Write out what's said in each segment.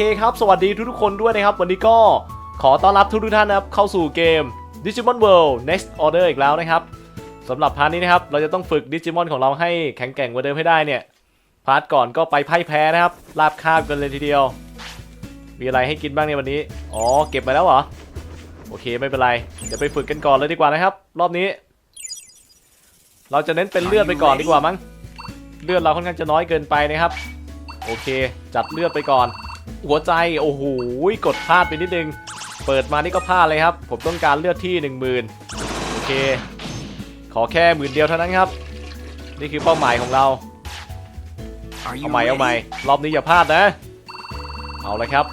เคครับ สวัสดีทุกๆคนด้วยนะครับ วันนี้ก็ขอต้อนรับทุกๆท่านนะครับ เข้าสู่เกม Digimon World Next Order อีกแล้วนะครับสำหรับพาร์ทนี้นะครับ เราจะต้องฝึกดิจิมอนของเราให้แข็งแกร่งกว่าเดิมให้ได้เนี่ย พาร์ทก่อนก็ไปไพ่แพ้นะครับลาบคาบกันเลยทีเดียว มีอะไรให้กินบ้างในยวันนี้ อ๋อ เก็บมาแล้วเหรอ โอเคไม่เป็นไร เดี๋ยวไปฝึกกันก่อนเลยดีกว่านะครับ รอบนี้ เราจะเน้นเป็นเลือดไปก่อนดีกว่ามั้ง เลือดเราค่อนข้างจะน้อยเกินไปนะครับ โอเค จัดเลือดไปก่อน หัวใจโอ้โหกดพลาดไปนิดนึง เปิดมานี่ก็พลาดเลยครับ ผมต้องการเลือดที่ 10,000 โอเค ขอแค่หมื่นเดียวเท่านั้นครับ นี่คือเป้าหมายของเรา Are you เอาใหม่เอาใหม่ ready? รอบนี้อย่าพลาดนะ เอาเลยครับ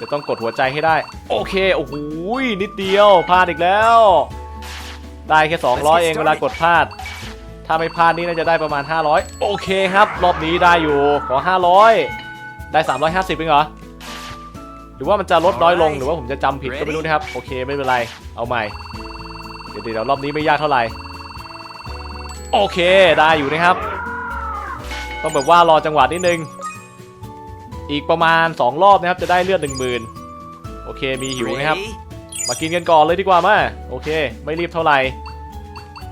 จะต้องกดหัวใจให้ได้ โอเคโอ้โหนิดเดียวพลาดอีกแล้ว ได้แค่ 200 เองเวลากดพลาด ถ้าไม่พลาดนี่น่าจะได้ประมาณ 500 โอเคครับ รอบนี้ได้อยู่ขอ 500 ได้ 350เองเหรอห รือว่ามันจะลดน้อยลงหรือว่าผมจะจำผิดก็ไม่รู้นะครับ โอเคไม่เป็นไร เอาใหม่ เดี๋ยวเดี๋ยวรอบนี้ไม่ยากเท่าไหร่ โอเคได้อยู่นะครับ ต้องแบบว่ารอจังหวะนิดนึง อีกประมาณ 2 รอบนะครับจะได้เลือด10,000โอเคมีหิวนะครับ Ready? มากินกันก่อนเลยดีกว่ามาโอเค ไม่รีบเท่าไหร่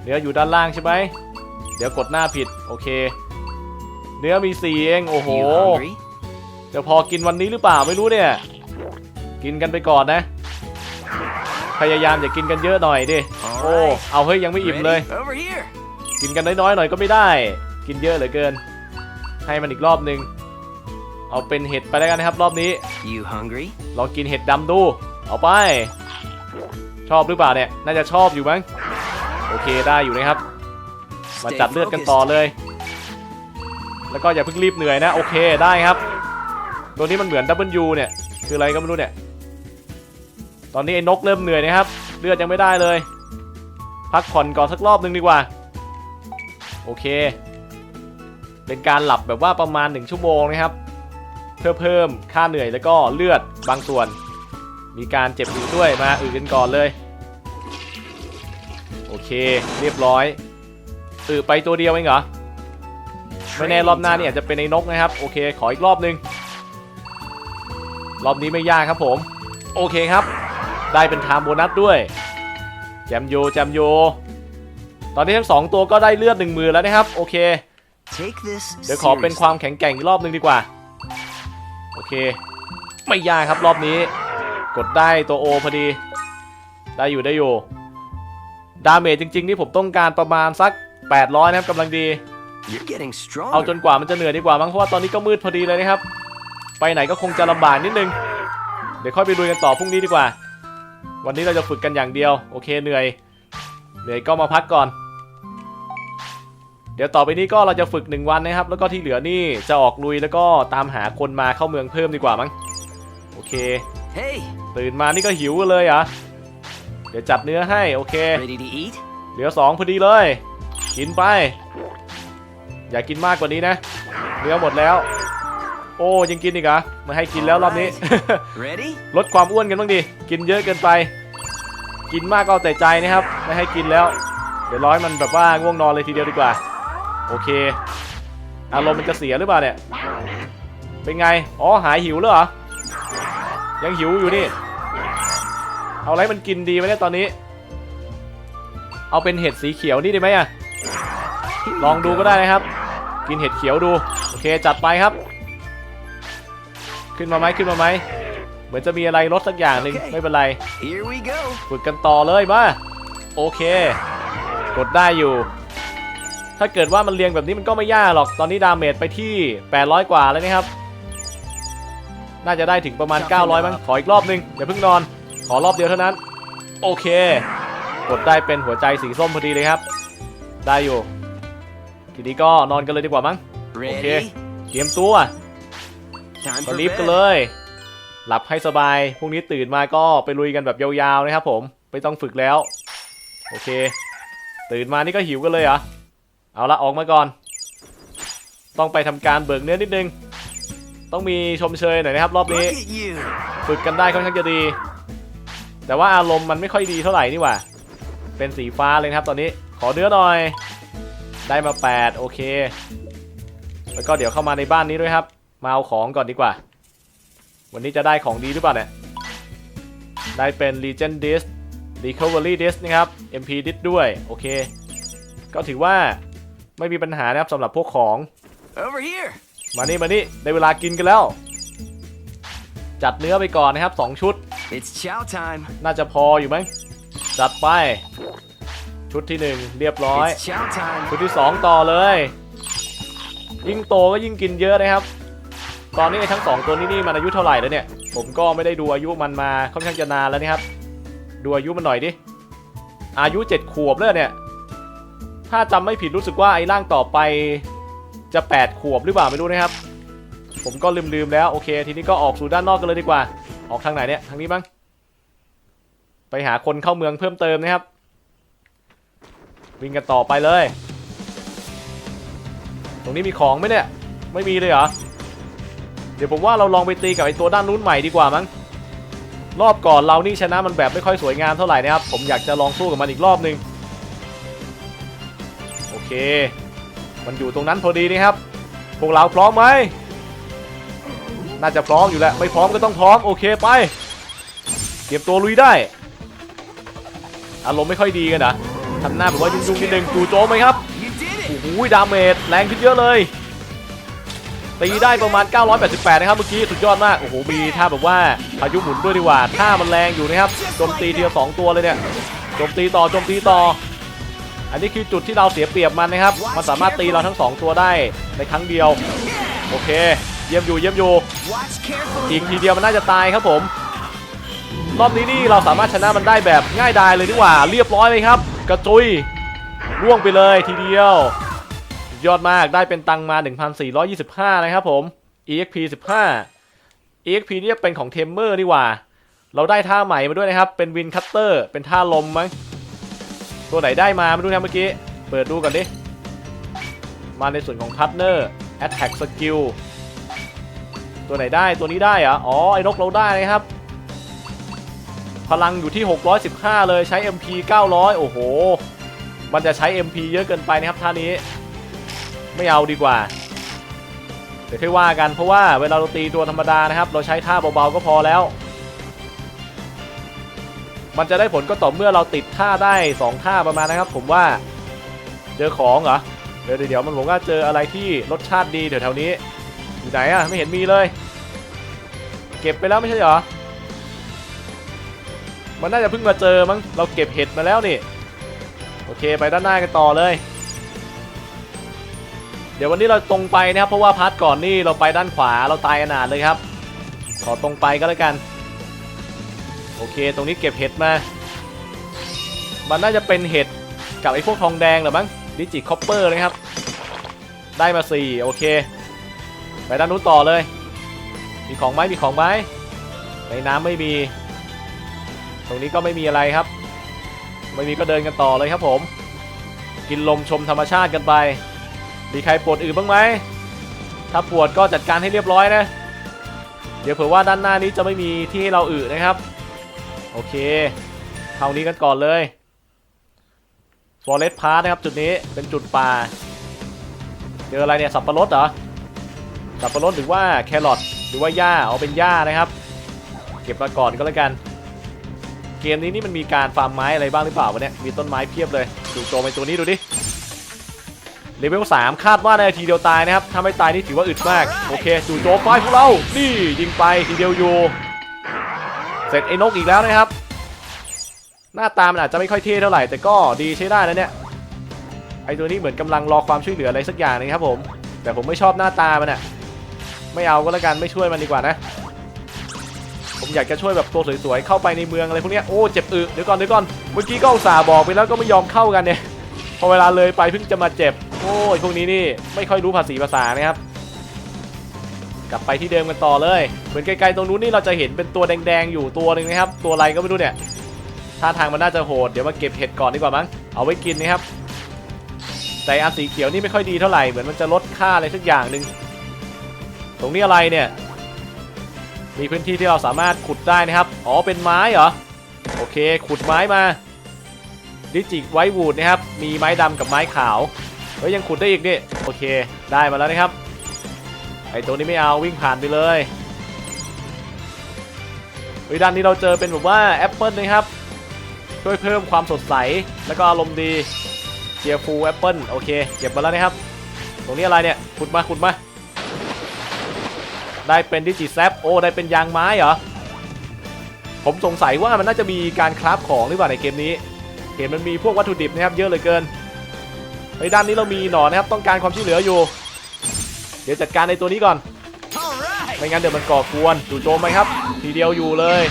เนื้ออยู่ด้านล่างใช่ไหมเดี๋ยวกดหน้าผิดโอเค เนื้อมีสี่เองโอ้โห You hungry? จะพอกินวันนี้หรือเปล่าไม่รู้เนี่ย กินกันไปก่อนนะ พยายามอย่ากินกันเยอะหน่อยดิ โอ้ เอาเฮ้ยยังไม่อิ่มเลย Ready? Over here. กินกันน้อยๆหน่อยก็ไม่ได้ กินเยอะเหลือเกิน ให้มันอีกรอบหนึ่งเอาเป็นเห็ดไปแล้วกันนะครับ รอบนี้ You hungry? ลองกินเห็ดดำดู เอาไป ชอบหรือเปล่าเนี่ย น่าจะชอบอยู่มั้ง โอเคได้อยู่นะครับ มา Stay จัดเลือดกัน focused. ต่อเลย แล้วก็อย่าเพิ่งรีบเหนื่อยนะ โอเคได้ครับ ตัวนี้มันเหมือน W เนี่ย คืออะไรก็ไม่รู้เนี่ย ตอนนี้ไอ้นกเริ่มเหนื่อยนะครับ เลือดยังไม่ได้เลย พักผ่อนก่อนสักรอบหนึ่งดีกว่า โอเค เป็นการหลับแบบว่าประมาณ 1 ชั่วโมงนะครับ เพื่อเพิ่มค่าเหนื่อยแล้วก็เลือดบางส่วน มีการเจ็บอยู่ด้วยมาอื่นกันก่อนเลย โอเค เรียบร้อยอือไปตัวเดียวเองเหรอไม่แน่รอบหน้านี่อาจจะเป็นในนกนะครับ โอเค ขออีกรอบหนึง รอบนี้ไม่ยากครับผม โอเคครับ ได้เป็นไทม์โบนัสด้วย แจมโยแจมโย ตอนนี้ทั้งสองตัวก็ได้เลือดหนึ่งมือแล้วนะครับ โอเค Take this เดี๋ยวขอเป็นความแข็งแกร่งอีกรอบหนึงดีกว่า โอเค ไม่ยากครับรอบนี้ กดได้ตัวโอพอดี ได้อยู่ได้อยู่ดาเมจจริง ๆ นี่ผมต้องการประมาณสัก 800 นะครับกำลังดี seriously. You're getting เอาจน stronger. กว่ามันจะเหนื่อยดีกว่ามั้งเพราะว่าตอนนี้ก็มืดพอดีเลยนะครับ ไปไหนก็คงจะลำบากนิดนึง เดี๋ยวค่อยไปดูกันต่อพรุ่งนี้ดีกว่า วันนี้เราจะฝึกกันอย่างเดียว โอเคเหนื่อย เหนื่อยก็มาพักก่อน เดี๋ยวต่อไปนี้ก็เราจะฝึกหนึ่งวันนะครับ แล้วก็ที่เหลือนี่จะออกลุยแล้วก็ตามหาคนมาเข้าเมืองเพิ่มดีกว่ามั้ง โอเค Hey, ตื่นมานี่ก็หิวกันเลยเหรอเดี๋ยวจัดเนื้อให้โอเค ready to eat? เหลือสองพอดีเลย กินไป อย่ากินมากกว่านี้นะ เนื้อหมดแล้ว โอ้ยังกินอีกเหรอไมาให้กินแล้วรอบนี้ Ready? ลดความอ้วนกันบ้างดิกินเยอะเกินไป กินมากก็เอาแต่ใจนะครับ ไม่ให้กินแล้ว เดี๋ยวร้อยมันแบบว่าง่วงนอนเลยทีเดียวดีกว่า โอเค อารมณ์มันจะเสียหรือเปล่าเนี่ย เป็นไง อ๋อหายหิวแล้วเหรอ ยังหิวอยู่นี่ เอาอะไรมันกินดีไหมเนี่ยตอนนี้ เอาเป็นเห็ดสีเขียวนี่ได้ไหมอะ Here ลอง you ดู go. ก็ได้นะครับ กินเห็ดเขียวดู โอเคจัดไปครับ ขึ้นมาไหมขึ้นมาไหมเหมือนจะมีอะไรลดสักอย่างหนึ่งโอเคไม่เป็นไร Here we go. ฝึกกันต่อเลยมาโอเค กดได้อยู่ ถ้าเกิดว่ามันเรียงแบบนี้มันก็ไม่ยากหรอกตอนนี้ดาเมจไปที่ 800 กว่าแล้วนะครับ น่าจะได้ถึงประมาณ 900 มั้งขออีกรอบนึงอย่าเพิ่งนอน ขอรอบเดียวเท่านั้น โอเค กดได้เป็นหัวใจสีส้มพอดีเลยครับ ได้อยู่ ทีนี้ก็นอนกันเลยดีกว่ามั้ง Ready? เตรียมตัว Time ก็ for รีบกัน bed. เลย หลับให้สบาย พรุ่งนี้ตื่นมาก็ไปลุยกันแบบยาวๆนะครับผม ไม่ต้องฝึกแล้ว โอเค ตื่นมานี่ก็หิวกันเลยเหรอ เอาละออกมาก่อน ต้องไปทำการเบิกเนื้อนิดนึง ต้องมีชมเชยหน่อยนะครับ รอบนี้ Look at you. ฝึกกันได้ค่อนข้างจะดี แต่ว่าอารมณ์มันไม่ค่อยดีเท่าไหร่นี่หว่า เป็นสีฟ้าเลยนะครับตอนนี้ ขอเนื้อหน่อย ได้มา 8 โอเค แล้วก็เดี๋ยวเข้ามาในบ้านนี้ด้วยครับ มาเอาของก่อนดีกว่า วันนี้จะได้ของดีหรือเปล่าเนี่ย ได้เป็น Legend Disc Recovery Disc นะครับ MP Disc ด้วย โอเค ก็ถือว่าไม่มีปัญหานะครับสำหรับพวกของ Over here. มานี่มานี่ได้เวลากินกันแล้ว จัดเนื้อไปก่อนนะครับ 2 ชุด It's chow time. น่าจะพออยู่มั้ง จัดไป ชุดที่ 1 เรียบร้อย It's chow time. ชุดที่ 2 ต่อเลย ยิ่งโตก็ยิ่งกินเยอะนะครับ ตอนนี้ไอ้ทั้ง 2 ตัวนี้นี่มันอายุเท่าไหร่แล้วเนี่ย ผมก็ไม่ได้ดูอายุมันมาค่อนข้างจะนานแล้วนะครับ ดูอายุมันหน่อยดิ อายุ 7 ขวบแล้วเนี่ย ถ้าจำไม่ผิดรู้สึกว่าไอ้ร่างต่อไปจะ 8 ขวบหรือเปล่าไม่รู้นะครับ ผมก็ลืมๆแล้วโอเค ทีนี้ก็ออกสู่ด้านนอกกันเลยดีกว่า ออกทางไหนเนี่ยทางนี้บ้างไปหาคนเข้าเมืองเพิ่มเติมนะครับ วิ่งกันต่อไปเลย ตรงนี้มีของไหมเนี่ย ไม่มีเลยเหรอ ดี๋ยวผมว่าเราลองไปตีกับไอตัวด้านนู้นใหม่ดีกว่ามั้งรอบก่อนเรานี่ชนะมันแบบไม่ค่อยสวยงามเท่าไหร่นะครับ ผมอยากจะลองสู้กับมันอีกรอบหนึ่งโอเค มันอยู่ตรงนั้นพอดีนะครับ พวกเราพร้อมไหมน่าจะพร้อมอยู่แล้วไม่พร้อมก็ต้องพร้อมโอเคไปเตรียมตัวลุยได้อารมณ์ไม่ค่อยดีกันนะทำหน้าแบบว่ายุ่งๆนิดนึงจู่โจมไหมครับโอ้โหดาเมจแรงขึ้นเยอะเลย ตีได้ประมาณ 988 นะครับเมื่อกี้สุดยอดมาก โอ้โห มีท่าแบบว่าพายุหมุนด้วยดีกว่าท่ามันแรงอยู่นะครับโจมตีทีละสองตัวเลยเนี่ยโจมตีต่อโจมตีต่อ อันนี้คือจุดที่เราเสียเปรียบมันนะครับ มันสามารถตีเราทั้งสองตัวได้ในครั้งเดียว โอเค เยี่ยมอยู่เยี่ยมอยู่อีกทีเดียวมันน่าจะตายครับผม รอบนี้นี่เราสามารถชนะมันได้แบบง่ายดายเลยดีกว่า เรียบร้อยเลยครับ กระจุยร่วงไปเลยทีเดียว ยอดมากได้เป็นตังมา 1,425 นะครับผม EXP 15 EXP นี่เป็นของเทมเมอร์ดีกว่า เราได้ท่าใหม่มาด้วยนะครับ เป็นวินคัตเตอร์ เป็นท่าลมมั้ง ตัวไหนได้มาไม่รู้นะเมื่อกี้ เปิดดูก่อนดิ มาในส่วนของคัตเนอร์ Attack Skill ตัวไหนได้ตัวนี้ได้เหรออ๋อ ไอ้นกเราได้นะครับ พลังอยู่ที่ 615 เลยใช้ MP 900 โอ้โห มันจะใช้ MP เยอะเกินไปนะครับท่านี้ ไม่เอาดีกว่า เดี๋ยวค่อยว่ากันเพราะว่าเวลาเราตีตัวธรรมดานะครับ เราใช้ท่าเบาๆก็พอแล้ว มันจะได้ผลก็ต่อเมื่อเราติดท่าได้2ท่าประมาณนะครับ ผมว่าเจอของเหรอเดี๋ยวเดี๋ยวมันผมว่าเจออะไรที่รสชาติดีแถวนี้อยู่ไหนอะไม่เห็นมีเลย เก็บไปแล้วไม่ใช่เหรอมันน่าจะเพิ่งมาเจอมั้งเราเก็บเห็ดมาแล้วนี่โอเคไปด้านหน้ากันต่อเลย เดี๋ยววันนี้เราตรงไปนะครับเพราะว่าพาร์ทก่อนนี่เราไปด้านขวาเราตายอนาถเลยครับ ขอตรงไปก็แล้วกัน โอเค ตรงนี้เก็บเห็ดมา มันน่าจะเป็นเห็ดกับไอ้พวกทองแดงหรือมั้งดิจิคอปเปอร์นะครับ ได้มา4โอเค ไปด้านนู้นต่อเลย มีของไหมมีของไหมในน้ำไม่มี ตรงนี้ก็ไม่มีอะไรครับ ไม่มีก็เดินกันต่อเลยครับผม กินลมชมธรรมชาติกันไป มีใครปวดอื่นบ้างไหม ถ้าปวดก็จัดการให้เรียบร้อยนะ เดี๋ยวเผื่อว่าด้านหน้านี้จะไม่มีที่ให้เราอึนะครับ โอเคเท่านี้กันก่อนเลย Forest Park นะครับจุดนี้เป็นจุดป่า เจออะไรเนี่ยสับปะรดเหรอ สับปะรดหรือว่าแครอทหรือว่าหญ้าเอาเป็นหญ้านะครับ เก็บมาก่อนก็แล้วกัน เกมนี้นี่มันมีการฟาร์มไม้อะไรบ้างหรือเปล่าวะเนี่ย มีต้นไม้เพียบเลยดูโจมไอตัวนี้ดูดิ เลเวล3คาดว่าในนาทีเดียวตายนะครับ ถ้าไม่ตายนี่ถือว่าอึดมาก โอเคจู่โจมไฟพวกเรา นี่ยิงไปทีเดียวอยู่ เสร็จไอ้นกอีกแล้วนะครับ หน้าตามันอาจจะไม่ค่อยเท่เท่าไหร่ แต่ก็ดีใช้ได้นะเนี่ยไอตัวนี้เหมือนกำลังรอความช่วยเหลืออะไรสักอย่างนึงครับผม แต่ผมไม่ชอบหน้าตามันอะไม่เอาก็แล้วกันไม่ช่วยมันดีกว่านะ ผมอยากจะช่วยแบบตัวสวยๆเข้าไปในเมืองอะไรพวกนี้โอ้เจ็บอึเดี๋ยวก่อนเดี๋ยวก่อนเมื่อกี้ก็อุตส่าห์บอกไปแล้วก็ไม่ยอมเข้ากันเนี่ยพอเวลาเลยไปเพิ่งจะมาเจ็บ โอ้ยพวกนี้นี่ไม่ค่อยรู้ภาษีภาษานะครับ กลับไปที่เดิมกันต่อเลยเหมือนไกลๆตรงนู้นนี่เราจะเห็นเป็นตัวแดงๆอยู่ตัวหนึ่งนะครับ ตัวอะไรก็ไม่รู้เนี่ยท่าทางมันน่าจะโหดเดี๋ยวมาเก็บเห็ดก่อนดีกว่ามั้งเอาไว้กินนะครับ แต่อันสีเขียวนี่ไม่ค่อยดีเท่าไหร่เหมือนมันจะลดค่าอะไรสักอย่างหนึ่งตรงนี้อะไรเนี่ย มีพื้นที่ที่เราสามารถขุดได้นะครับ อ๋อเป็นไม้เหรอโอเค ขุดไม้มาดิจิไวท์วูดนะครับ มีไม้ดำกับไม้ขาว เฮ้ยยังขุดได้อีกนี่โอเค ได้มาแล้วนะครับไอตัวนี้ไม่เอาวิ่งผ่านไปเลยฮ้ยด้านนี้เราเจอเป็นแบบว่าแอปเปิลนะครับช่วยเพิ่มความสดใสแล้วก็อารมณ์ดีเกียร์ฟูแอปเปิลโอเคเก็บมาแล้วนะครับ ตรงนี้อะไรเนี่ยขุดมาขุดมาได้เป็นดิจิแซปโอ้ได้เป็นยางไม้เหรอผมสงสัยว่ามันน่าจะมีการคราฟของหรือเปล่าในเกมนี้ เห็นมันมีพวกวัตถุดิบนะครับเยอะเหลือเกิน ในด้านนี้เรามีหนอนนะครับต้องการความช่วยเหลืออยู่ เดี๋ยวจัดการในตัวนี้ก่อนไม่งั้นเดี๋ยวมันก่อกวนจู่โจมไหมครับ ทีเดียวอยู่เลย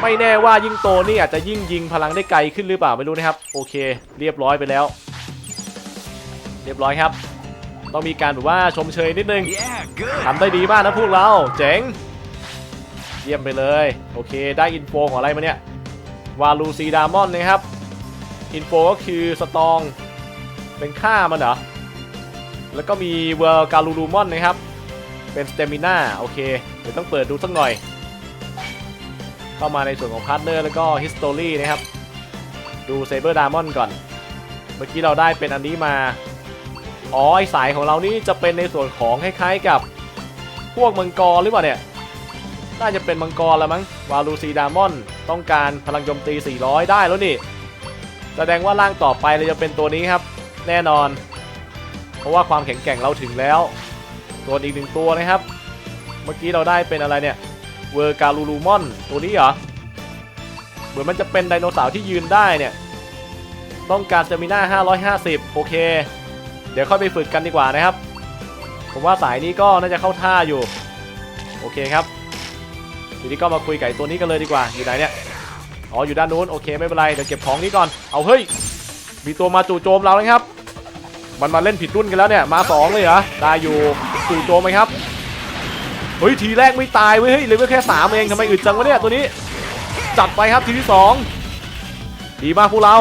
ไม่แน่ว่ายิ่งโตนี่อาจจะยิ่งยิงพลังได้ไกลขึ้นหรือเปล่าไม่รู้นะครับ โอเค เรียบร้อยไปแล้ว เรียบร้อยครับ ต้องมีการแบบว่าชมเชยนิดนึง Yeah, ทำได้ดีมากนะพวกเราเจ๋งเยี่ยมไปเลย โอเค ได้อินโฟของอะไรมาเนี่ย วาลูซีดามอนนะครับ อินโฟก็คือสตองเป็นค่ามันเหรอ แล้วก็มีเวอร์การูลูมอนนะครับ เป็นสเตมิน่าโอเค เดี๋ยวต้องเปิดดูสักหน่อย เข้ามาในส่วนของพาร์ทเนอร์แล้วก็ฮิสตอรี่นะครับ ดูเซเบอร์ดามอนก่อน เมื่อกี้เราได้เป็นอันนี้มา อ๋อไอสายของเรานี่จะเป็นในส่วนของคล้ายๆกับพวกมังกรหรือเปล่าเนี่ย น่าจะเป็นมังกรแล้วมั้ง วาลูซีดามอน ต้องการพลังโจมตี 400 ได้แล้วนี่ แสดงว่าร่างต่อไปเราจะเป็นตัวนี้ครับ แน่นอน เพราะว่าความแข็งแกร่งเราถึงแล้วส่วอีกหนึ่งตัวนะครับ เมื่อกี้เราได้เป็นอะไรเนี่ยเวอร์การูลูมอนตัวนี้เหรอเหมือนมันจะเป็นไดโนเสาร์ที่ยืนได้เนี่ย ต้องการสเตมิน่า550 โอเค เดี๋ยวค่อยไปฝึกกันดีกว่านะครับ ผมว่าสายนี้ก็น่าจะเข้าท่าอยู่ โอเคครับทีนี้ก็มาคุยกับไอ้ตัวนี้กันเลยดีกว่าอยู่ไหนเนี่ย อ๋ออยู่ด้านนู้นโอเคไม่เป็นไรเดี๋ยวเก็บของนี้ก่อนเอาเฮ้ยมีตัวมาจู่โจมเรานะครับ มันมาเล่นผิดรุ่นกันแล้วเนี่ยมาสองเลยเหรอได้อยู่จู่โจมไหมครับเฮ้ยทีแรกไม่ตายเว้ยเฮ้ยเลยแค่สามเองทำไมอึดจังวะเนี่ยตัวนี้ จัดไปครับทีที่สองดีมากพวกเรา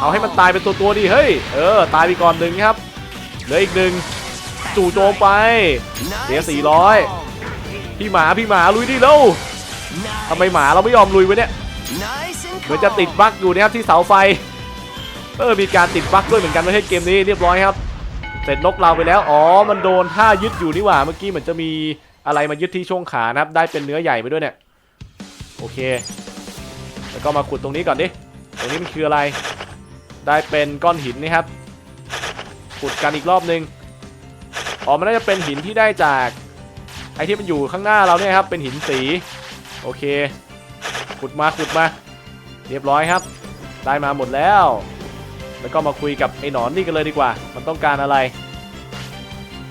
เอาให้มันตายเป็นตัวตัวดิเฮ้ยเออตายไปก่อนหนึ่งครับเหลืออีกหนึ่งจู่โจมไปเสีย and 400พี่หมาพี่หมาลุยดิเร็วทำไมหมาเราไม่ยอมลุยวะเนี่ย เหมือนจะติดบั๊กอยู่นะครับที่เสาไฟ เออมีการติดบั๊กด้วยเหมือนกันไม่ใช่เกมนี้เรียบร้อยครับ เสร็จนกเราไปแล้ว อ๋อ มันโดนท่ายึดอยู่นี่หว่า เมื่อกี้เหมือนจะมีอะไรมายึดที่ช่วงขานะครับ ได้เป็นเนื้อใหญ่ไปด้วยเนี่ย โอเค แล้วก็มาขุดตรงนี้ก่อนดิ ตรงนี้มันคืออะไร ได้เป็นก้อนหินนะครับ ขุดกันอีกรอบนึง อ๋อ มันน่าจะเป็นหินที่ได้จาก ไอที่มันอยู่ข้างหน้าเราเนี่ยครับ เป็นหินสี โอเค ขุดมาขุดมา เรียบร้อยครับ ได้มาหมดแล้ว แล้วก็มาคุยกับไอ้หนอนนี่กันเลยดีกว่า มันต้องการอะไร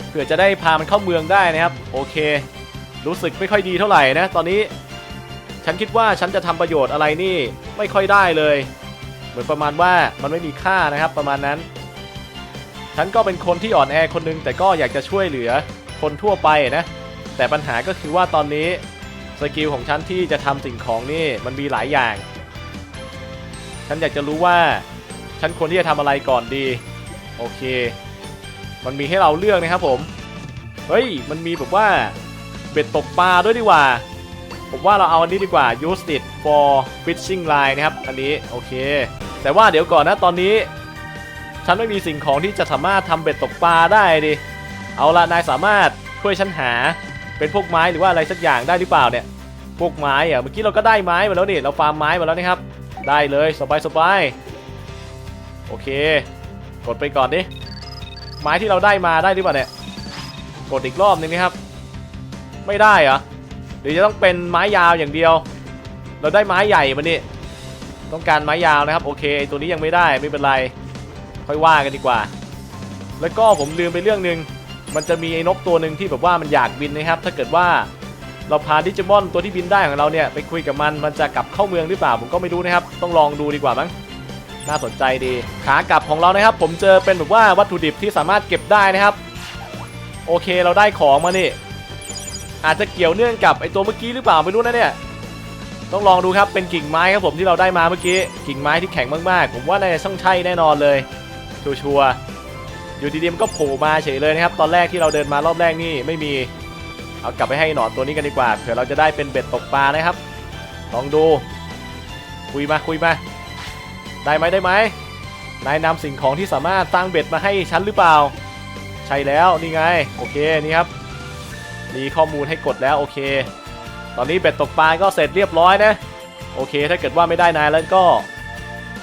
เผื่อจะได้พามันเข้าเมืองได้นะครับ โอเค รู้สึกไม่ค่อยดีเท่าไหร่นะ ตอนนี้ ฉันคิดว่าฉันจะทำประโยชน์อะไรนี่ไม่ค่อยได้เลย เหมือนประมาณว่ามันไม่มีค่านะครับ ประมาณนั้น ฉันก็เป็นคนที่อ่อนแอคนหนึงแต่ก็อยากจะช่วยเหลือคนทั่วไปนะ แต่ปัญหาก็คือว่าตอนนี้ สกิลของฉันที่จะทำสิ่งของนี่มันมีหลายอย่าง ฉันอยากจะรู้ว่า ฉันควรที่จะทำอะไรก่อนดี โอเค มันมีให้เราเลือกนะครับผม เฮ้ย มันมีแบบว่าเบ็ดตกปลาด้วยดีกว่า ผมว่าเราเอาอันนี้ดีกว่า use it for fishing line นะครับ อันนี้โอเค แต่ว่าเดี๋ยวก่อนนะตอนนี้ ฉันไม่มีสิ่งของที่จะสามารถทำเบ็ดตกปลาได้ดิ เอาละนายสามารถช่วยฉันหา เป็นพวกไม้หรือว่าอะไรสักอย่างได้หรือเปล่าเนี่ย พวกไม้อะเมื่อกี้เราก็ได้ไม้มาแล้วนี่เราฟาร์มไม้มาแล้วนะครับ ได้เลยสบายสบายโอเค กดไปก่อนดิไม้ที่เราได้มาได้หรือเปล่าเนี่ยกดอีกรอบนึงนะครับ ไม่ได้เหรอหรือจะต้องเป็นไม้ยาวอย่างเดียว เราได้ไม้ใหญ่มานี่ต้องการไม้ยาวนะครับ โอเค ตัวนี้ยังไม่ได้ไม่เป็นไร ค่อยว่ากันดีกว่า แล้วก็ผมลืมไปเรื่องหนึ่ง มันจะมีไอ้นกตัวหนึ่งที่แบบว่ามันอยากบินนะครับ ถ้าเกิดว่าเราพาดิจิมอนตัวที่บินได้ของเราเนี่ยไปคุยกับมันมันจะกลับเข้าเมืองหรือเปล่าผมก็ไม่รู้นะครับ ต้องลองดูดีกว่ามั้งน่าสนใจดี ขากลับของเรานะครับ ผมเจอเป็นแบบว่าวัตถุดิบที่สามารถเก็บได้นะครับ โอเคเราได้ของมานี่ อาจจะเกี่ยวเนื่องกับไอตัวเมื่อกี้หรือเปล่าไม่รู้นะเนี่ยต้องลองดูครับเป็นกิ่งไม้ครับผมที่เราได้มาเมื่อกี้กิ่งไม้ที่แข็งมากๆ ผมว่าน่าจะต้องใช่แน่นอนเลยชัวร์ อยู่ดีๆมันก็โผล่มาเฉยเลยนะครับ ตอนแรกที่เราเดินมารอบแรกนี่ไม่มี เอากลับไปให้หนอนตัวนี้กันดีกว่า เผื่อเราจะได้เป็นเบ็ดตกปลานะครับ ลองดู คุยมาคุยมา ได้ไหมได้ไหม นายนำสิ่งของที่สามารถสร้างเบ็ดมาให้ฉันหรือเปล่า ใช่แล้วนี่ไง โอเคนี่ครับ มีข้อมูลให้กดแล้วโอเค ตอนนี้เบ็ดตกปลาก็เสร็จเรียบร้อยนะ โอเค ถ้าเกิดว่าไม่ได้นายแล้วก็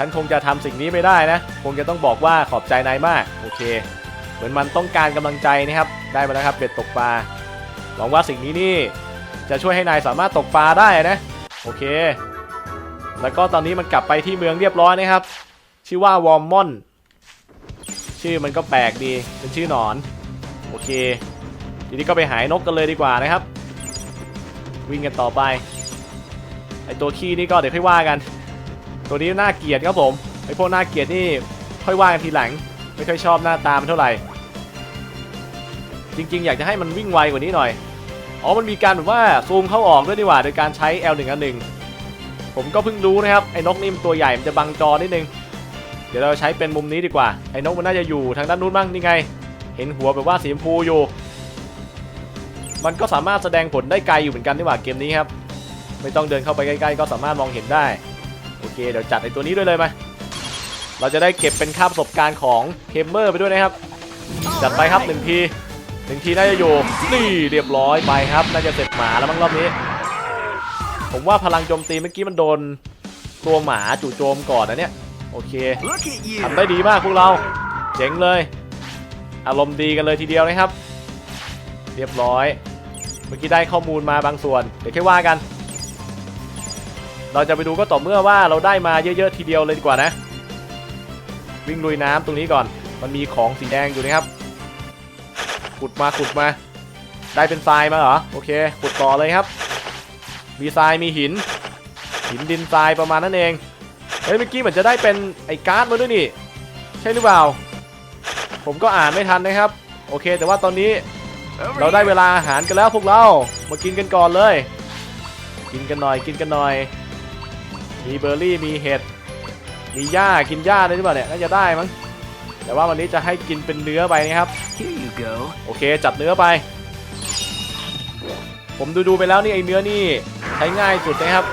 ฉันคงจะทำสิ่งนี้ไม่ได้นะ คงจะต้องบอกว่าขอบใจนายมาก โอเค เหมือนมันต้องการกำลังใจนะครับ ได้มาแล้วครับเบ็ดตกปลา หวังว่าสิ่งนี้นี่ จะช่วยให้นายสามารถตกปลาได้นะ โอเค แล้วก็ตอนนี้มันกลับไปที่เมืองเรียบร้อยนะครับ ชื่อว่าวอร์มมอน ชื่อมันก็แปลกดี เป็นชื่อหนอน โอเค ทีนี้ก็ไปหายนกกันเลยดีกว่านะครับ วิ่งกันต่อไป ไอตัวขี้นี่ก็เดี๋ยวค่อยว่ากัน ตัวนี้น่าเกลียดครับผมไอพวกน่าเกลียดนี่ค่อยว่ากันทีหลัง ไม่ค่อยชอบหน้าตามนเท่าไหร่ จริง ๆ อยากจะให้มันวิ่งไวกว่านี้หน่อยอ๋อมันมีการแบบว่าซูมเข้าออกด้วยดีกว่าโดยการใช้ L1 L1 ผมก็เพิ่งรู้นะครับไอ้นกนี่มันตัวใหญ่มันจะบังจอนิดนึงเดี๋ยวเราใช้เป็นมุมนี้ดีกว่าไอ้นกมันน่าจะอยู่ทางด้านนู้นบ้างนี่ไง เห็นหัวแบบว่าสีชมพูอยู่ มันก็สามารถแสดงผลได้ไกลอยู่เหมือนกันนี่หว่าเกมนี้ครับ ไม่ต้องเดินเข้าไปใกล้ ๆ ก็สามารถมองเห็นได้ โอเค เดี๋ยวจัดไอตัวนี้ด้วยเลยไหมเราจะได้เก็บเป็นค่าประสบการณ์ของเคมเมอร์ไปด้วยนะครับ จัดไปครับหนึ่งทีหนึ่งทีน่าจะอยู่นี่เรียบร้อยไปครับ น่าจะเสร็จหมาแล้วมั้งรอบนี้ ผมว่าพลังโจมตีเมื่อกี้มันโดนตัวหมาจู่โจมก่อนนะเนี่ย โอเคทำได้ดีมากพวกเรา เจ๋งเลย อารมณ์ดีกันเลยทีเดียวนะครับ เรียบร้อย เมื่อกี้ได้ข้อมูลมาบางส่วน เดี๋ยวแค่ว่ากัน เราจะไปดูก็ต่อเมื่อว่าเราได้มาเยอะๆทีเดียวเลยดีกว่านะ วิ่งลุยน้ำตรงนี้ก่อน มันมีของสีแดงอยู่นะครับ ขุดมาขุดมา ได้เป็นทรายมาเหรอ โอเค ขุดต่อเลยครับ มีทรายมีหิน หินดินทรายประมาณนั้นเอง เฮ้ยเมื่อกี้เหมือนจะได้เป็นไอ้การ์ดมาด้วยนี่ ใช่หรือเปล่า ผมก็อ่านไม่ทันนะครับ โอเค แต่ว่าตอนนี้เราได้เวลาอาหารกันแล้วพวกเรา มากินกันก่อนเลย กินกันหน่อย กินกันหน่อย มีเบอร์รี่มีเห็ดมีหญ้ากินหญ้าได้หรือเปล่าเนี่ยน่าจะได้มั้งแต่ว่าวันนี้จะให้กินเป็นเนื้อไปนะครับ Here you go. โอเคจัดเนื้อไป ผมดูดูๆไปแล้วนี่ไอเนื้อนี่ใช้ง่ายสุดนะครับ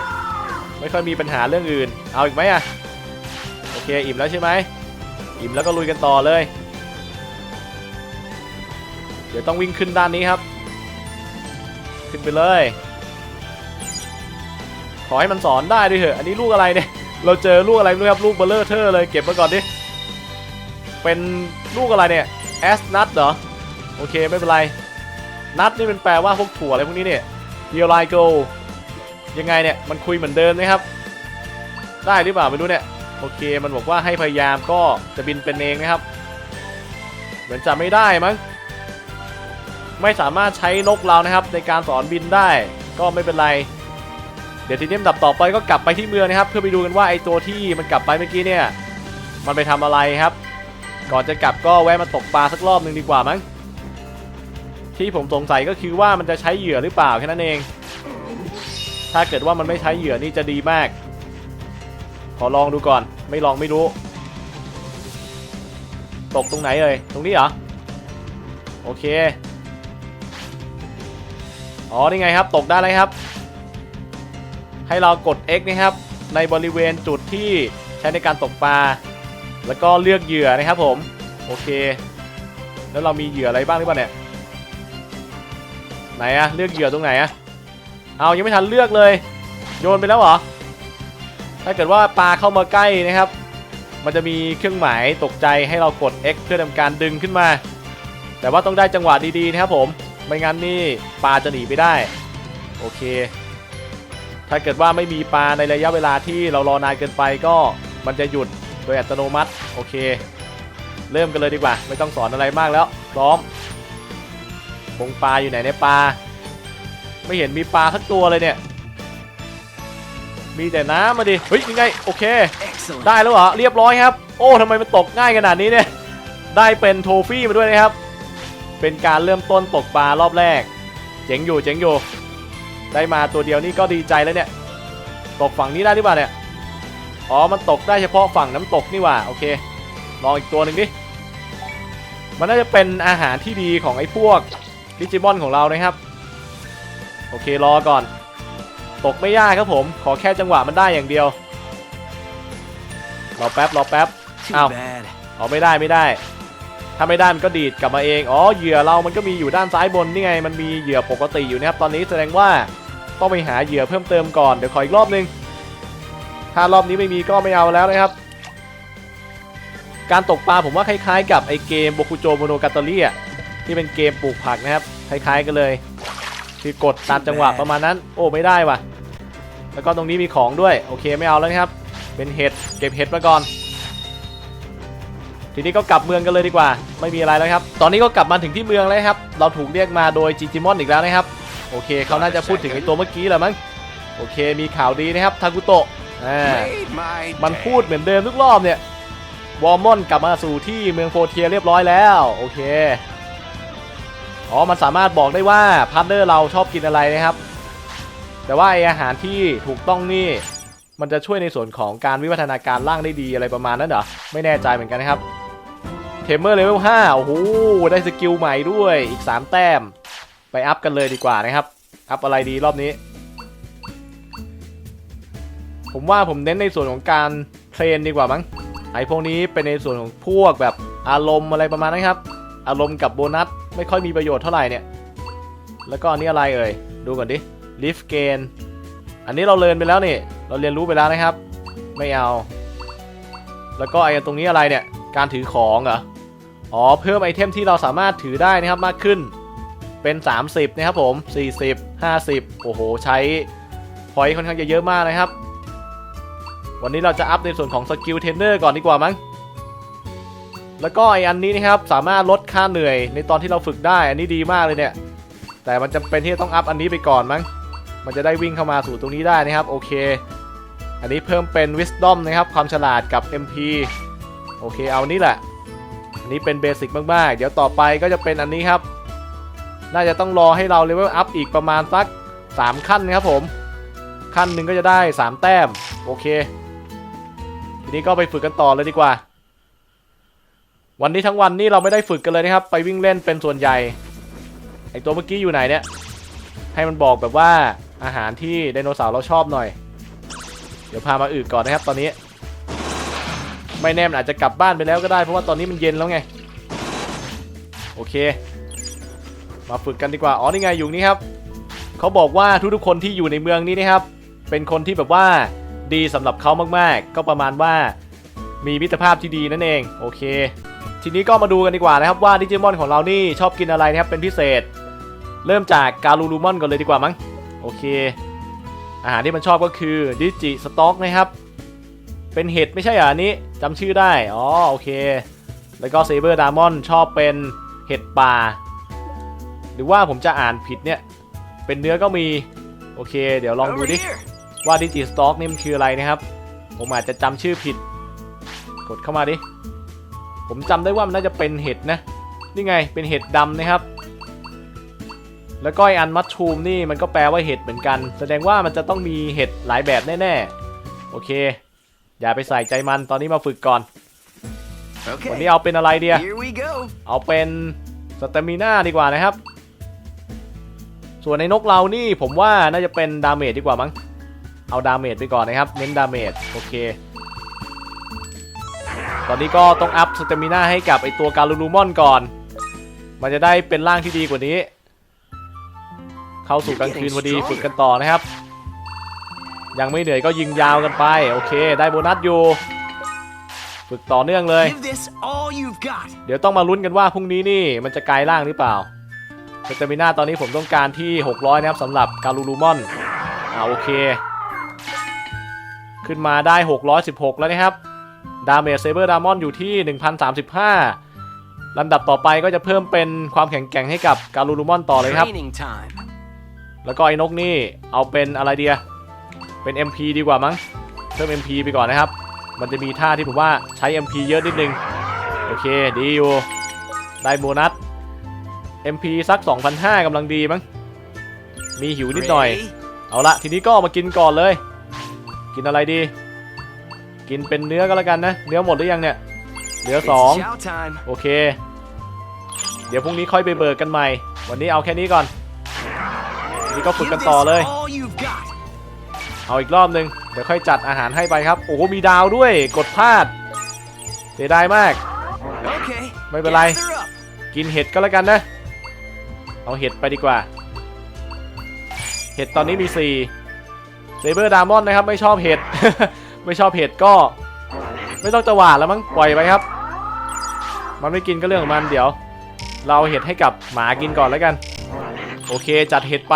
ไม่ค่อยมีปัญหาเรื่องอื่น เอาอีกไหมอะโอเคอิ่มแล้วใช่ไหมอิ่มแล้วก็ลุยกันต่อเลย เดี๋ยวต้องวิ่งขึ้นด้านนี้ครับ ขึ้นไปเลย ขอให้มันสอนได้ด้วยเถอะ อันนี้ลูกอะไรเนี่ย เราเจอลูกอะไรไม่รู้ครับ ลูกเบลเลอร์เทอร์เลย เก็บมาก่อนดิ เป็นลูกอะไรเนี่ย แอสนัทเหรอ โอเคไม่เป็นไร นัทนี่เป็นแปลว่าพวกถั่วอะไรพวกนี้เนี่ยเดียไลโกยังไงเนี่ย มันคุยเหมือนเดิมไหมครับ ได้หรือเปล่าไม่รู้เนี่ย โอเค มันบอกว่าให้พยายามก็จะบินเป็นเองนะครับ เหมือนจะไม่ได้มั้ง ไม่สามารถใช้นกเรานะครับ ในการสอนบินได้ ก็ไม่เป็นไร เดี๋ยวทีนี้ลำดับต่อไปก็กลับไปที่เมืองนะครับ เพื่อไปดูกันว่าไอตัวที่มันกลับไปเมื่อกี้เนี่ย มันไปทำอะไรครับ ก่อนจะกลับก็แวะมาตกปลาสักรอบหนึ่งดีกว่ามั้งที่ผมสงสัยก็คือว่ามันจะใช้เหยื่อหรือเปล่าแค่นั้นเอง ถ้าเกิดว่ามันไม่ใช้เหยื่อนี่จะดีมาก ขอลองดูก่อน ไม่ลองไม่รู้ ตกตรงไหนเลยตรงนี้เหรอ โอเค อ๋อ นี่ไงครับ ตกได้เลยครับ ให้เรากด X นะครับ ในบริเวณจุดที่ใช้ในการตกปลา แล้วก็เลือกเหยื่อนะครับผม โอเค แล้วเรามีเหยื่ออะไรบ้างหรือเปล่าเนี่ย ไหนอะเลือกเหยื่อตรงไหนอะเอายังไม่ทันเลือกเลย โยนไปแล้วเหรอ ถ้าเกิดว่าปลาเข้ามาใกล้นะครับ มันจะมีเครื่องหมายตกใจให้เรากด X เพื่อทำการดึงขึ้นมา แต่ว่าต้องได้จังหวะดีๆนะครับผม ไม่งั้นนี่ปลาจะหนีไปได้ โอเค ถ้าเกิดว่าไม่มีปลาในระยะเวลาที่เรารอนานเกินไปก็มันจะหยุดโดยอัตโนมัติโอเค เริ่มกันเลยดีกว่า ไม่ต้องสอนอะไรมากแล้ว พร้อมปงปลาอยู่ไหนในยปลา ไม่เห็นมีปลาสักตัวเลยเนี่ย มีแต่น้ำมาดิเฮ้ยยังไงโอเค Excellent. ได้แล้วเหรอเรียบร้อยครับ โอ้ทำไมมันตกง่ายขนาดนี้เนี่ย ได้เป็นโทฟี่มาด้วยนะครับ เป็นการเริ่มต้นตกปลารอบแรก เจ๋งอยู่เจ๋งอยู่ ได้มาตัวเดียวนี่ก็ดีใจแล้วเนี่ย ตกฝั่งนี้ได้หรือเปล่าเนี่ย อ๋อ มันตกได้เฉพาะฝั่งน้ำตกนี่หว่าโอเค ลองอีกตัวหนึ่งดิ มันน่าจะเป็นอาหารที่ดีของไอ้พวกดิจิมอนของเรานะครับ โอเครอก่อน ตกไม่ยากครับผม ขอแค่จังหวะมันได้อย่างเดียว รอแป๊บรอแป๊บ Too Ow. bad. อ๋อไม่ได้ไม่ได้ ถ้าไม่ได้มันก็ดีดกลับมาเอง อ๋อเหยื่อเรามันก็มีอยู่ด้านซ้ายบนนี่ไง มันมีเหยื่อปกติอยู่นะครับ ตอนนี้แสดงว่า ต้องไปหาเหยื่อเพิ่มเติมก่อนเดี๋ยวขออีกรอบนึง ถ้ารอบนี้ไม่มีก็ไม่เอาแล้วนะครับ การตกปลาผมว่าคล้ายๆ กับไอเกมโบคุโจโมโนกาตอรี่ที่เป็นเกมปลูกผักนะครับ คล้ายๆกันเลย คือกดตามจังหวะประมาณนั้น โอ้ไม่ได้ว่ะ แล้วก็ตรงนี้มีของด้วยโอเคไม่เอาแล้วนะครับ เป็นเห็ดเก็บเห็ดมาก่อนทีนี้ก็กลับเมืองกันเลยดีกว่า ไม่มีอะไรแล้วครับ ตอนนี้ก็กลับมาถึงที่เมืองแล้วครับ เราถูกเรียกมาโดยจิจิมอนอีกแล้วนะครับ โอเคเขาน่าจะพูดถึงไอตัวเมื่อกี้แหละมั้งโอเคมีข่าวดีนะครับทากุโตะอ่า Made my มัน day. พูดเหมือนเดิมทุกรอบเนี่ยวอร์มอนกลับมาสู่ที่เมืองโฟเทียเรียบร้อยแล้วโอเคอ๋อมันสามารถบอกได้ว่าพาร์ทเนอร์เราชอบกินอะไรนะครับ แต่ว่าไออาหารที่ถูกต้องนี่มันจะช่วยในส่วนของการวิวัฒนาการร่างได้ดีอะไรประมาณนั้นเหรอไม่แน่ใจเหมือนกันนะครับเทมเมอร์เลเวล5โอ้โหได้สกิลใหม่ด้วยอีก 3 แต้ม ไปอัพกันเลยดีกว่านะครับ อัพอะไรดีรอบนี้ ผมว่าผมเน้นในส่วนของการเทรนดีกว่ามั้งไอพวกนี้เป็นในส่วนของพวกแบบอารมณ์อะไรประมาณนั้นครับ อารมณ์กับโบนัสไม่ค่อยมีประโยชน์เท่าไหร่เนี่ย แล้วก็อันนี้อะไรเอ่ย ดูก่อนดิ lift gain อันนี้เราเรียนไปแล้วนี่ เราเรียนรู้ไปแล้วนะครับ ไม่เอา แล้วก็ไอ้ตรงนี้อะไรเนี่ย การถือของเหรอ อ๋อ เพิ่มไอเทมที่เราสามารถถือได้นะครับมากขึ้น เป็น 30นะครับผม 40 50 โอ้โห ใช้พอยต์ค่อนข้างจะเยอะมากนะครับ วันนี้เราจะอัพในส่วนของสกิลเทรนเนอร์ก่อนดีกว่ามั้ง แล้วก็ไออันนี้นะครับสามารถลดค่าเหนื่อยในตอนที่เราฝึกได้ อันนี้ดีมากเลยเนี่ย แต่มันจำเป็นที่จะต้องอัพอันนี้ไปก่อนมั้ง มันจะได้วิ่งเข้ามาสู่ตรงนี้ได้นะครับ โอเค อันนี้เพิ่มเป็น Wisdom นะครับความฉลาดกับ MP โอเคเอานี่แหละ อันนี้เป็นเบสิกมากๆ เดี๋ยวต่อไปก็จะเป็นอันนี้ครับ น่าจะต้องรอให้เราเลเวลอัพอีกประมาณสัก 3 ขั้นนะครับผม ขั้นหนึ่งก็จะได้ 3 แต้ม โอเค ทีนี้ก็ไปฝึกกันต่อเลยดีกว่า วันนี้ทั้งวันนี่เราไม่ได้ฝึกกันเลยนะครับ ไปวิ่งเล่นเป็นส่วนใหญ่ ไอตัวเมื่อกี้อยู่ไหนเนี่ย ให้มันบอกแบบว่าอาหารที่ไดโนเสาร์เราชอบหน่อย เดี๋ยวพามาอึก่อนนะครับตอนนี้ ไม่แน่มันอาจจะกลับบ้านไปแล้วก็ได้เพราะว่าตอนนี้มันเย็นแล้วไง โอเค มาฝึกกันดีกว่า อ๋อ นี่ไงอยู่นี่ครับ เขาบอกว่าทุกๆคนที่อยู่ในเมืองนี้นะครับ เป็นคนที่แบบว่าดีสำหรับเขามากๆ ก็ประมาณว่ามีมิตรภาพที่ดีนั่นเอง โอเค ทีนี้ก็มาดูกันดีกว่านะครับว่าดิจิมอนของเรานี่ชอบกินอะไรนะครับเป็นพิเศษ เริ่มจากการูลูมอนก่อนเลยดีกว่ามั้ง โอเค อาหารที่มันชอบก็คือดิจิสต็อกนะครับ เป็นเห็ดไม่ใช่เหรออันนี้จำชื่อได้ อ๋อ โอเค แล้วก็เซเบอร์ดามอนชอบเป็นเห็ดป่า หรือว่าผมจะอ่านผิดเนี่ย เป็นเนื้อก็มี โอเค เดี๋ยวลองดู Over ดิ here. ว่าดิจิสต็อกนี่มันคืออะไรนะครับ ผมอาจจะจำชื่อผิด กดเข้ามาดิ ผมจำได้ว่ามันน่าจะเป็นเห็ดนะ นี่ไง เป็นเห็ดดำนะครับ แล้วก็ไออันมัชชูมนี่มันก็แปลว่าเห็ดเหมือนกัน แสดงว่ามันจะต้องมีเห็ดหลายแบบแน่ๆ โอเค อย่าไปใส่ใจมัน ตอนนี้มาฝึกก่อน วัน Okay. นี้เอาเป็นอะไรเดีย Here we go. เอาเป็นสเตมิน่าดีกว่านะครับ ส่วนในนกเรานี่ผมว่าน่าจะเป็นดาเมจดีกว่ามั้ง เอาดาเมจไปก่อนนะครับ เน้นดาเมจโอเค ตอนนี้ก็ต้องอัพสเตมิน่าให้กับไอตัวการูลูมอนก่อน มันจะได้เป็นร่างที่ดีกว่านี้ เข้าสู่กลางคืนพอดีฝึกกันต่อนะครับ ยังไม่เหนื่อยก็ยิงยาวกันไป โอเค ได้โบนัสอยู่ฝึกต่อเนื่องเลย Give this all you've got. เดี๋ยวต้องมาลุ้นกันว่าพรุ่งนี้นี่มันจะกลายร่างหรือเปล่า เซตามิน่าตอนนี้ผมต้องการที่ 600 นะครับสำหรับการูลูมอนอ่าโอเค ขึ้นมาได้ 616 แล้วนะครับ ดาเมจเซเบอร์ดามอนอยู่ที่ 1035ลำดับต่อไปก็จะเพิ่มเป็นความแข็งแกร่งให้กับการูลูมอนต่อเลยครับ Training time. แล้วก็ไอ้นกนี่เอาเป็นอะไรเดียเป็น MP ดีกว่ามั้ง เพิ่ม MP ไปก่อนนะครับ มันจะมีท่าที่ผมว่าใช้ MP เยอะนิดนึง โอเค ดีอยู่ ได้โบนัส MP สัก 2,500กำลังดีมั้ง มีหิวนิดหน่อย Ready? เอาละทีนี้ก็มากินก่อนเลย กินอะไรดี กินเป็นเนื้อก็แล้วกันนะ เนื้อหมดหรือยังเนี่ย เหลือ It's 2 chow time. โอเค เดี๋ยวพรุ่งนี้ค่อยไปเบิกกันใหม่ วันนี้เอาแค่นี้ก่อน นี่ก็ฝึก Give กัน this ต่อเลย all you've got. เอาอีกรอบหนึ่งเดี๋ยวค่อยจัดอาหารให้ไปครับ โอ้โห มีดาวด้วย กดพลาด เสียดายมาก Okay. ไม่เป็นไร Gather up. กินเห็ดก็แล้วกันนะ เอาเห็ดไปดีกว่า เห็ดตอนนี้มี4เซเบอร์ดามอนนะครับ ไม่ชอบเห็ด ไม่ชอบเห็ดก็ ไม่ต้องจะหวานแล้วมั้งปล่อยไปครับ มันไม่กินก็เรื่องของมันเดี๋ยว เราเห็ดให้กับหมากินก่อนแล้วกัน โอเคจัดเห็ดไป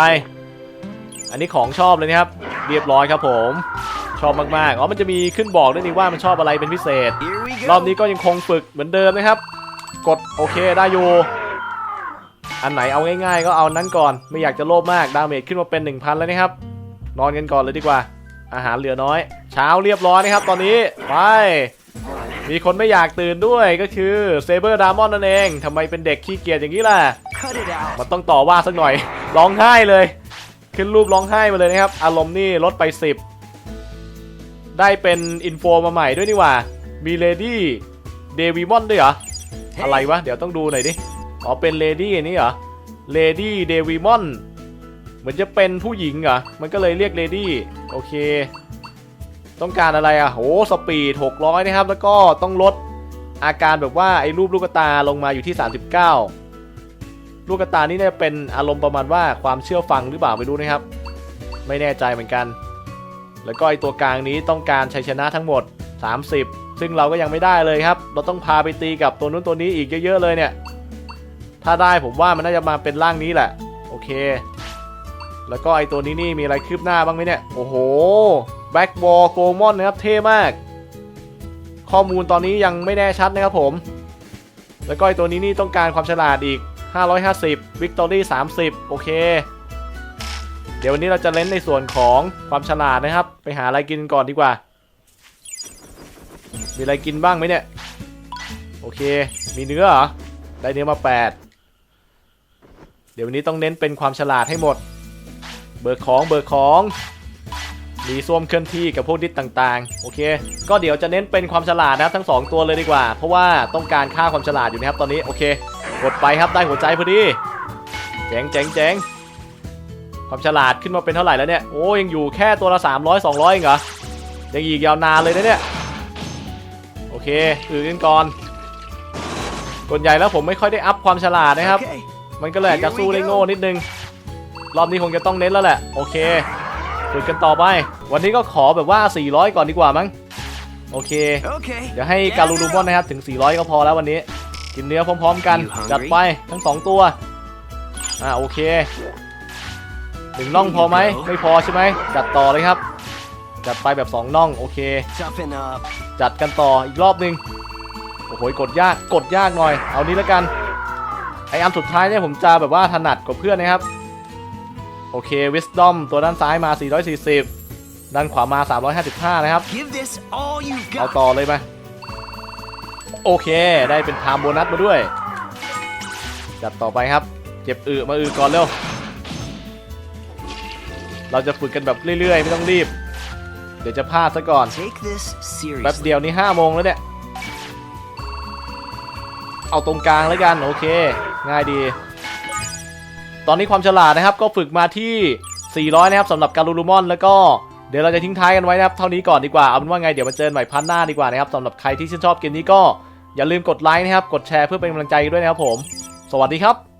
อันนี้ของชอบเลยนะครับ เรียบร้อยครับผมชอบมากๆ อ๋อ มันจะมีขึ้นบอกด้วยนี่ว่ามันชอบอะไรเป็นพิเศษ รอบนี้ก็ยังคงฝึกเหมือนเดิมนะครับ กดโอเคได้อยู่ อันไหนเอาง่ายๆ ก็เอานั้นก่อนไม่อยากจะโลภมากดาเมจขึ้นมาเป็น 1,000 แล้วนะครับ นอนกันก่อนเลยดีกว่า อาหารเหลือน้อย เช้าเรียบร้อยนะครับตอนนี้ไปมีคนไม่อยากตื่นด้วยก็คือเซเบอร์ดามอนนั่นเองทำไมเป็นเด็กขี้เกียจอย่างนี้ล่ะ Cut it out. มันต้องต่อว่าสักหน่อย ร้องไห้เลย ขึ้นรูปร้องไห้มาเลยนะครับ อารมณ์นี่ลดไป 10 ได้เป็นอินโฟมาใหม่ด้วยนี่หว่า มีเลดี้เดวิมอนด้วยเหรอ อะไรวะ เดี๋ยวต้องดูหน่อยดิ อ๋อเป็นเลดี้นนี้เหรอเลดี้เดวิมอนเหมือนจะเป็นผู้หญิงเหรอมันก็เลยเรียกเลดี้โอเค ต้องการอะไรอะโหสปีด 600 นะครับ แล้วก็ต้องลดอาการแบบว่าไอ้รูปลูกตาลงมาอยู่ที่ 39 ลูกตานี่เนี่ยเป็นอารมณ์ประมาณว่าความเชื่อฟังหรือเปล่าไม่รู้นะครับ ไม่แน่ใจเหมือนกัน แล้วก็ไอ้ตัวกลางนี้ต้องการชัยชนะทั้งหมด 30 ซึ่งเราก็ยังไม่ได้เลยครับ เราต้องพาไปตีกับตัวนู้นตัวนี้อีกเยอะๆเลยเนี่ย ถ้าได้ผมว่ามันน่าจะมาเป็นร่างนี้แหละ โอเค แล้วก็ไอตัวนี้นี่มีอะไรคืบหน้าบ้างไหมเนี่ย โอ้โหแบ็กบอลโกมอนนะครับเท่มาก ข้อมูลตอนนี้ยังไม่แน่ชัดนะครับผม แล้วก็ไอตัวนี้นี่ต้องการความฉลาดอีก 550 Victory 30 โอเค เดี๋ยววันนี้เราจะเล่นในส่วนของความฉลาดนะครับ ไปหาอะไรกินก่อนดีกว่า มีอะไรกินบ้างไหมเนี่ย โอเค มีเนื้อเหรอ ได้เนื้อมา 8 เดี๋ยววันนี้ต้องเน้นเป็นความฉลาดให้หมด เบิกของเบิกของ มีส้วมเคลื่อนที่กับพวกดิสต่างๆ โอเค ก็เดี๋ยวจะเน้นเป็นความฉลาดนะครับทั้งสองตัวเลยดีกว่า เพราะว่าต้องการค่าความฉลาดอยู่นะครับตอนนี้ โอเค กดไปครับได้หัวใจพอดี เจ๋งเจ๋งเจ๋งความฉลาดขึ้นมาเป็นเท่าไหร่แล้วเนี่ย โอ้ยังอยู่แค่ตัวละ 300 200เองเหรอ ยังอีกยาวนานเลยนะเนี่ย โอเคอือกันก่อนส่วนใหญ่แล้วผมไม่ค่อยได้อัพความฉลาดนะครับ Okay. มันก็เลยอาจจะสู้ได้โง่นิดนึง รอบนี้คงจะต้องเน้นแล้วแหละ โอเคฝึกกันต่อไป วันนี้ก็ขอแบบว่า 400 ก่อนดีกว่ามั้ง โอเค Okay. เดี๋ยวให้การูรูมอนนะครับถึง 400 ก็พอแล้ววันนี้ กินเนื้อพร้อมๆกัน You hungry? จัดไปทั้ง 2 ตัว อ่าโอเคหนึ่งน่องพอไหม ไม่พอใช่ไหม จัดต่อเลยครับ จัดไปแบบ2น่อง โอเค Toughen up. จัดกันต่ออีกรอบหนึง โอ้โห กดยาก กดยากหน่อย เอานี้แล้วกัน ไออันสุดท้ายเนี่ยผมจะแบบว่าถนัดกว่าเพื่อนนะครับ โอเค Wisdom ตัวด้านซ้ายมา 440 ด้านขวามา 355 นะครับ Give this all you've เอา got. ต่อเลยไหมโอเค ได้เป็นไทม์โบนัสมาด้วย จัดต่อไปครับ เจ็บอึมาอึก่อนเร็ว เราจะฝึกกันแบบเรื่อยๆ ไม่ต้องรีบ เดี๋ยวจะพลาดซะก่อน Take this แป๊บ seriously. เดียวนี่ห้าโมงแล้วเนี่ย เอาตรงกลางแล้วกันโอเค ง่ายดี ตอนนี้ความฉลาดนะครับก็ฝึกมาที่ 400 นะครับสำหรับการูรูมอนแล้วก็เดี๋ยวเราจะทิ้งท้ายกันไว้นะครับเท่านี้ก่อนดีกว่าเอาเป็นว่าไงเดี๋ยวมาเจอกันใหม่พันหน้าดีกว่านะครับสำหรับใครที่ชื่นชอบเกมนี้ก็อย่าลืมกดไลค์นะครับกดแชร์เพื่อเป็นกำลังใจด้วยนะครับผม สวัสดีครับ